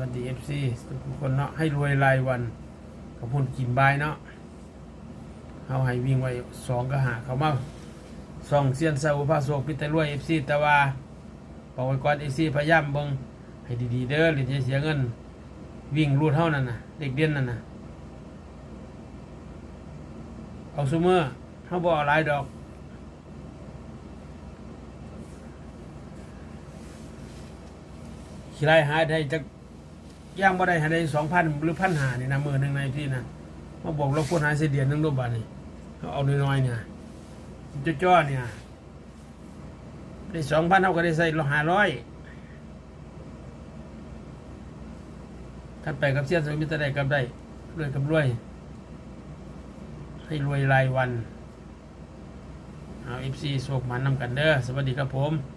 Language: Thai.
วัสดีเอฟซีทุกคนเนาะให้รวยรายวันขอบคุณกินบายเนาะเอาให้วิ่งไว้สองก็หาเขามาสองเซียนซาอุภาโศกพิตรรวยเอฟซีแต่ว่าบอกไว้ก่อนเอฟซีพยายามเบิงให้ดีๆเด้อหรือจะเสียเงิน วิ่งรูดเท่านั้นนะเด็กเด่นนั่นนะเอาซูเมอร์เขาบอกหลายดอกขี้ไล่หาได้จะ ย่างบ่ได้หาได้สองพันหรือพันหานี่นะมือหนึ่งในที่นะมาบอกเราคนหาเสียเดียนหนึงรูปบาทนี่เขาเอาน้อยๆเนี่ยจ้อๆเนี่ยได้สองพันเขาก็ได้ใส่หาร้อยถ้านไปกับเสียนสมิตรได้กับได้รวยกับรวย ให้รวยรายวัน เอาเอฟซีโศกมันนำกันเด้อสวัสดีครับผม